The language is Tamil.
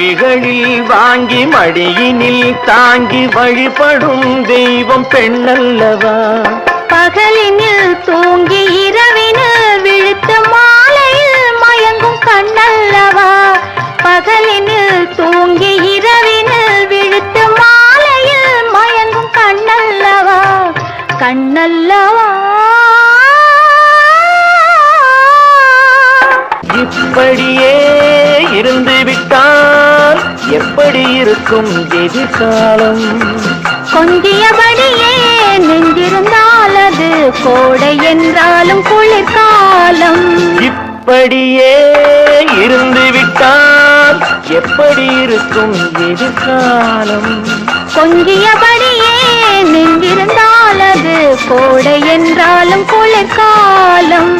விழிகளில் வாங்கி மடியினில் தாங்கி வழிபடும் தெய்வம் பெண்ணல்லவா? பகலினில் தூங்கி இரவினில் விழுத்து மாலையில் மயங்கும் கண்ணல்லவா? பகலினில் தூங்கி இரவினில் விழுத்து மாலையில் மயங்கும் கண்ணல்லவா? கண்ணல்லவா? இப்படியே விட்டால் எப்படி இருக்கும் எதிர்காலம் கொஞ்சியபடியே நெஞ்சிருந்தால் அது கோடை என்றாலும் குளிர்காலம். இப்படியே இருந்து விட்டால் எப்படி இருக்கும் எதிர்காலம் கொஞ்சியபடியே நெஞ்சிருந்தால் அது கோடை என்றாலும் குளிர்காலம்.